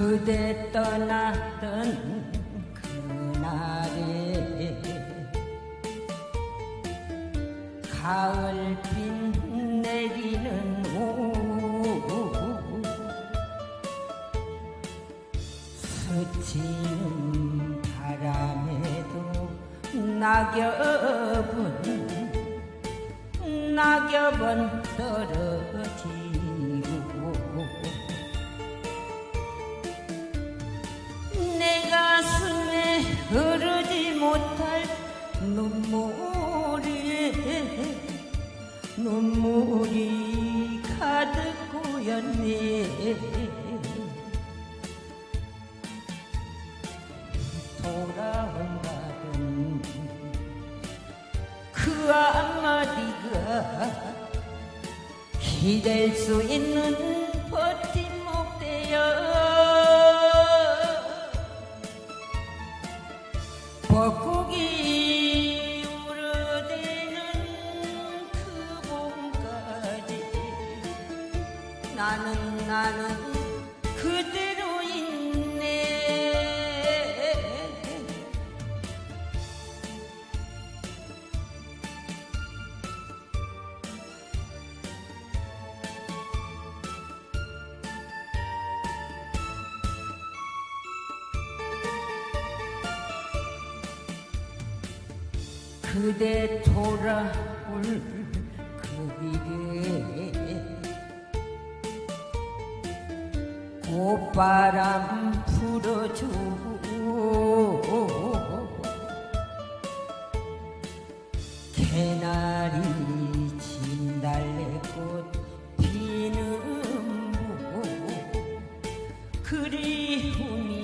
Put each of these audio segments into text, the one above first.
그대 떠났던 그날에 가을빛 내리는 오후 스치는 바람에도 낙엽은 낙엽은 떨어지 눈물이 가득 고였네. 돌아온다던 그 한마디가 기댈 수 있는 나는 나는 그대로 있네. 그대 돌아올 꽃바람 불어주고 개나리 진달래꽃 피는 부 그리움이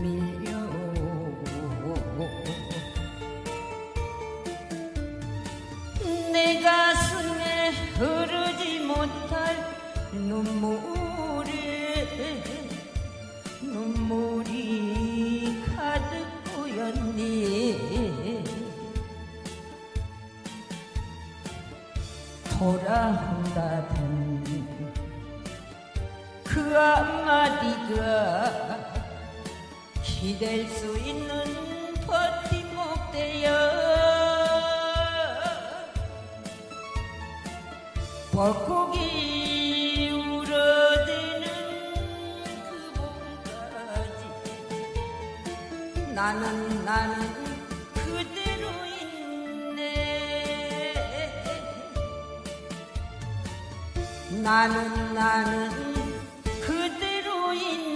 밀려오고 내 가슴에 흐르지 못할 눈물이 눈물이 가득 고였니? 돌아온다던 그 한마디가 기댈 수 있는 버팀목 되어 벚꽃이 나는 나는 그대로 있네. 나는 나는 그대로 있네.